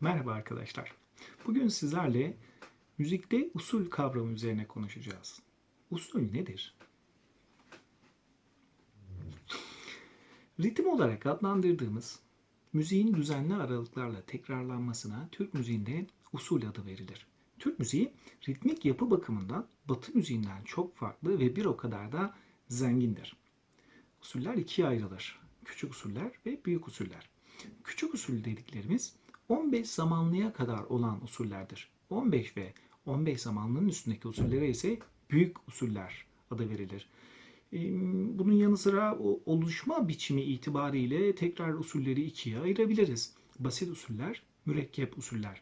Merhaba arkadaşlar. Bugün sizlerle müzikte usul kavramı üzerine konuşacağız. Usul nedir? Ritim olarak adlandırdığımız müziğin düzenli aralıklarla tekrarlanmasına Türk müziğinde usul adı verilir. Türk müziği ritmik yapı bakımından Batı müziğinden çok farklı ve bir o kadar da zengindir. Usuller ikiye ayrılır. Küçük usuller ve büyük usuller. Küçük usul dediklerimiz 15 zamanlıya kadar olan usullerdir. 15 ve 15 zamanlının üstündeki usullere ise büyük usuller adı verilir. Ee, Bunun yanı sıra oluşma biçimi itibariyle tekrar usulleri ikiye ayırabiliriz. Basit usuller, mürekkep usuller.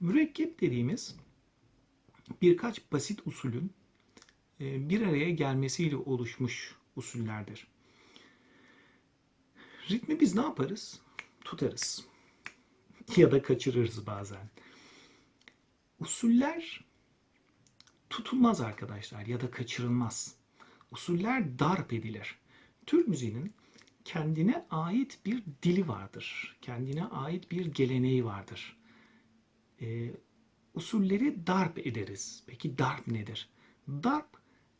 Mürekkep dediğimiz birkaç basit usulün e, bir araya gelmesiyle oluşmuş usullerdir. Ritmi biz ne yaparız? Tutarız. Ya da kaçırırız bazen. Usuller tutulmaz arkadaşlar ya da kaçırılmaz. Usuller darp edilir. Türk müziğinin kendine ait bir dili vardır. Kendine ait bir geleneği vardır. Ee, usulleri darp ederiz. Peki darp nedir? Darp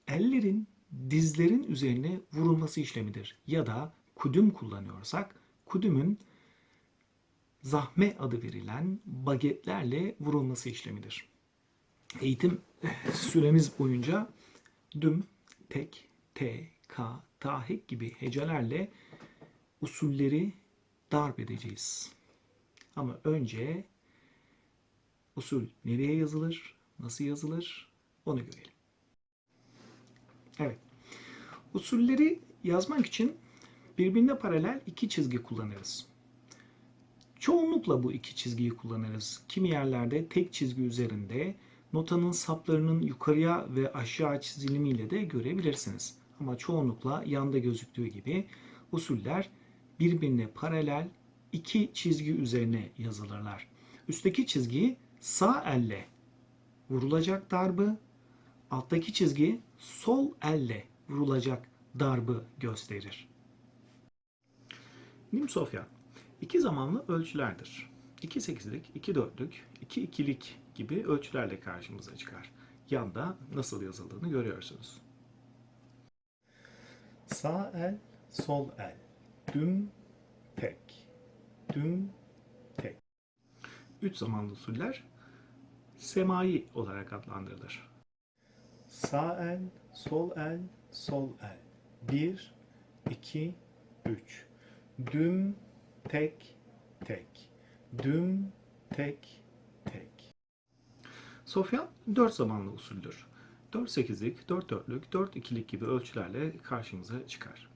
ellerin dizlerin üzerine vurulması işlemidir. Ya da kudüm kullanıyorsak kudümün zahme adı verilen bagetlerle vurulması işlemidir. Eğitim süremiz boyunca düm, tek, te, ka, tahik gibi hecelerle usulleri darp edeceğiz. Ama önce usul nereye yazılır, nasıl yazılır onu görelim. Evet. Usulleri yazmak için birbirine paralel iki çizgi kullanırız. Çoğunlukla bu iki çizgiyi kullanırız. Kimi yerlerde tek çizgi üzerinde notanın saplarının yukarıya ve aşağı çizilimiyle de görebilirsiniz. Ama çoğunlukla yanda gözüktüğü gibi usuller birbirine paralel iki çizgi üzerine yazılırlar. Üstteki çizgi sağ elle vurulacak darbı, alttaki çizgi sol elle vurulacak darbı gösterir. Nim Sofya iki zamanlı ölçülerdir. 2 sekizlik, 2 dörtlük, 2 ikilik gibi ölçülerle karşımıza çıkar. Yanda nasıl yazıldığını görüyorsunuz. Sağ el, sol el. Düm, tek. Düm, tek. Üç zamanlı usuller semai olarak adlandırılır. Sağ el, sol el, sol el. Bir, iki, üç. Düm, tek, tek. Düm, tek, tek. Sofyan dört zamanlı usuldür. 4 sekizlik, 4 dörtlük, 4 ikilik gibi ölçülerle karşımıza çıkar.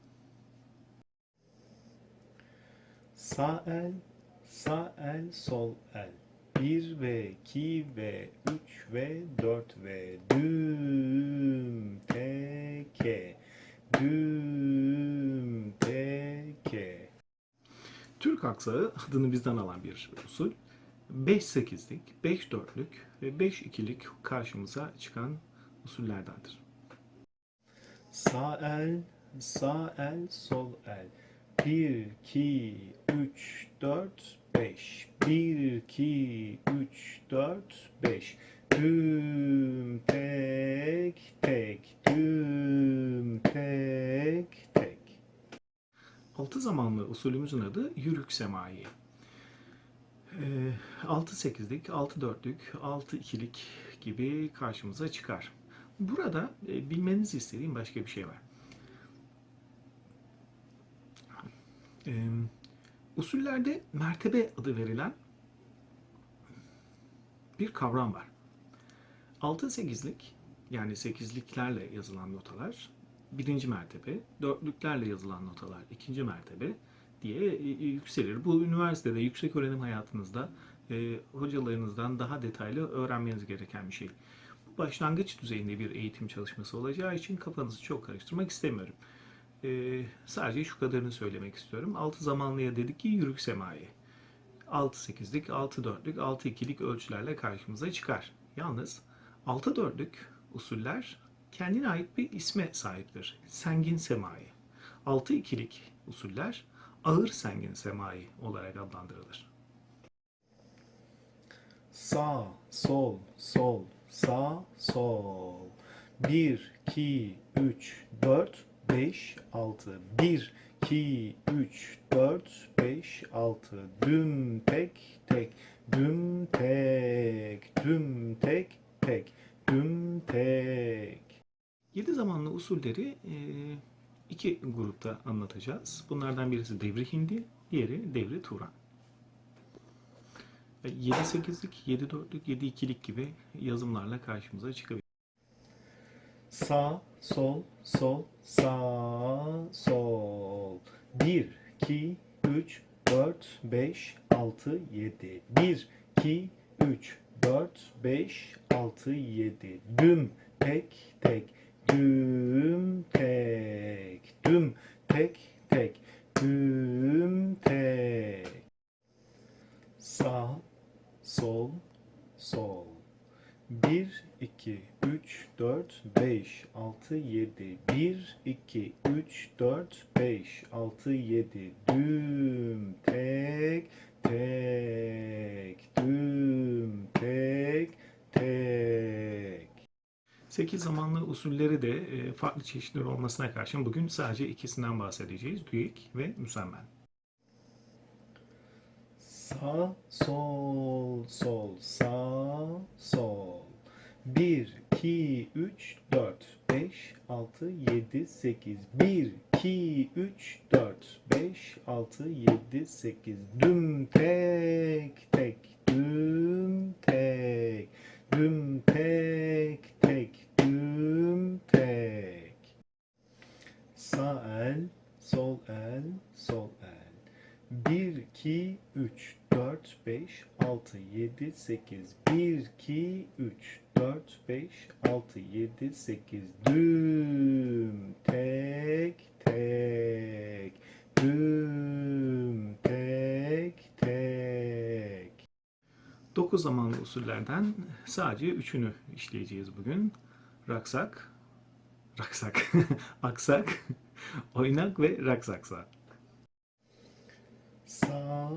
Sağ el, sağ el, sol el. 1 ve 2 ve 3 ve 4 ve düm teke düm teke Türk aksağı adını bizden alan bir usul. 5 sekizlik, 5 dörtlük ve 5 ikilik karşımıza çıkan usullerdendir. Sağ el, sağ el, sol el. 1, 2, 3, 4, 5. 1, 2, 3, 4, 5. Düm tek tek, düm tek tek. Altı zamanlı usulümüzün adı yürük semai. 6 sekizlik, 6 dörtlük, 6 ikilik gibi karşımıza çıkar. Burada e, bilmenizi istediğim başka bir şey var. E, usullerde mertebe adı verilen bir kavram var. 6 sekizlik yani sekizliklerle yazılan notalar birinci mertebe, dörtlüklerle yazılan notalar ikinci mertebe diye e, e, yükselir. Bu üniversitede yüksek öğrenim hayatınızda e, hocalarınızdan daha detaylı öğrenmeniz gereken bir şey. Bu başlangıç düzeyinde bir eğitim çalışması olacağı için kafanızı çok karıştırmak istemiyorum. E, sadece şu kadarını söylemek istiyorum. 6 zamanlıya dedik ki yürük semai. 6 8'lik, 6 4'lük, 6 2'lik ölçülerle karşımıza çıkar. Yalnız 6 4'lük usuller kendine ait bir isme sahiptir. Sengin semai. 6 2'lik usuller ağır sengin semai olarak adlandırılır. sağ, sol, sol, sağ, sol. 1, 2, 3, 4, 5, 6. 1, 2, 3, 4, 5, 6. Düm tek tek, düm tek, düm tek tek, düm tek. Yedi zamanlı usulleri e, iki grupta anlatacağız. Bunlardan birisi devri hindi, diğeri devri turan. 7-8'lik, 7-4'lük, 7-2'lik gibi yazımlarla karşımıza çıkabilir. Sağ, sol, sol, sağ, sol. 1, 2, 3, 4, 5, 6, 7. 1, 2, 3, 4, 5, 6, 7. Düm, tek, tek. Düm, tek. Düm, tek, tek. Düm, tek. Sağ, sol, sol. 1, 2, 3, 4, 5, 6, 7. 1, 2, 3, 4, 5, 6, 7. Düm, tek, tek. Düm, tek, tek. 8 zamanlı usulleri de e, farklı çeşitleri olmasına karşın bugün sadece ikisinden bahsedeceğiz. Düyek ve müsemmen. Sağ, sol, sol, sağ, sol. 1, 2, 3, 4, 5, 6, 7, 8. 1, 2, 3, 4, 5, 6, 7, 8. Düm tek tek, düm tek. Düm tek sol el, sol el. 1, 2, 3, 4, 5, 6, 7, 8. 1, 2, 3, 4, 5, 6, 7, 8. Düm, tek, tek. Düm, tek, tek. 9 zamanlı usullerden sadece üçünü işleyeceğiz bugün. Raksak, raksak, aksak, oynak ve raksaksa. Sağ,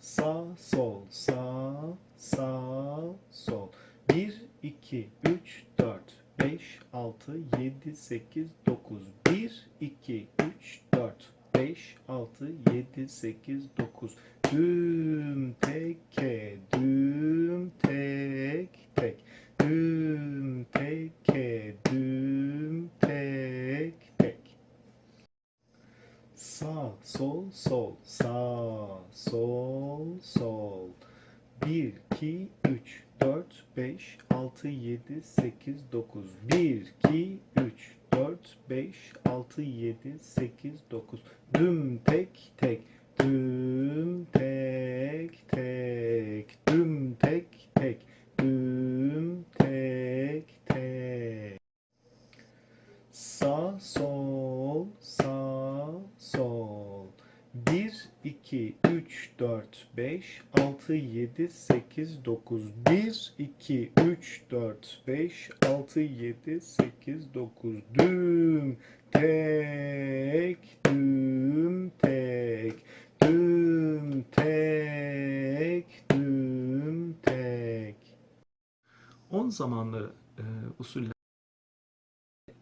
sağ, sol, sağ, sağ, sol. 1, 2, 3, 4, 5, 6, 7, 8, 9. 1, 2, 3, 4, 5, 6, 7, 8, 9. Düm teke, düm tek tek. Düm teke, düm tek. Sağ, sol, sol, sağ, sol, sol. 1, 2, 3, 4, 5, 6, 7, 8, 9. 1, 2, 3, 4, 5, 6, 7, 8, 9. Düm tek tek, düm tek 5, 6, 7, 8, 9. 1, 2, 3, 4, 5, 6, 7, 8, 9. Düm, tek, düm, tek. Düm, tek, düm, tek. 10 zamanlı e, usuller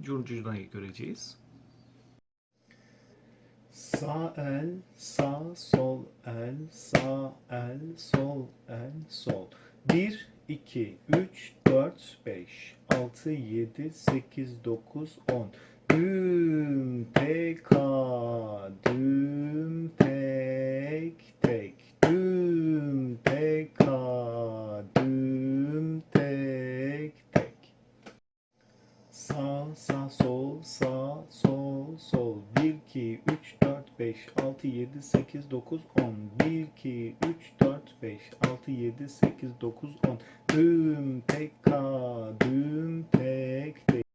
curcunayı göreceğiz. Sağ el, sağ, sol el, sağ el, sol el, sol. 1, 2, 3, 4, 5, 6, 7, 8, 9, 10. Düm, tek, a, düm, tek, tek. Düm, tek, a, düm, tek, tek. Sağ, sağ, sol, sağ, sol, sol. 1, 2, 3, 4, 5, 6, 7, 8, 9, 10. 1, 2, 3, 4, 5, 6, 7, 8, 9, 10. Düm, tek, ka, düm, tek, tek.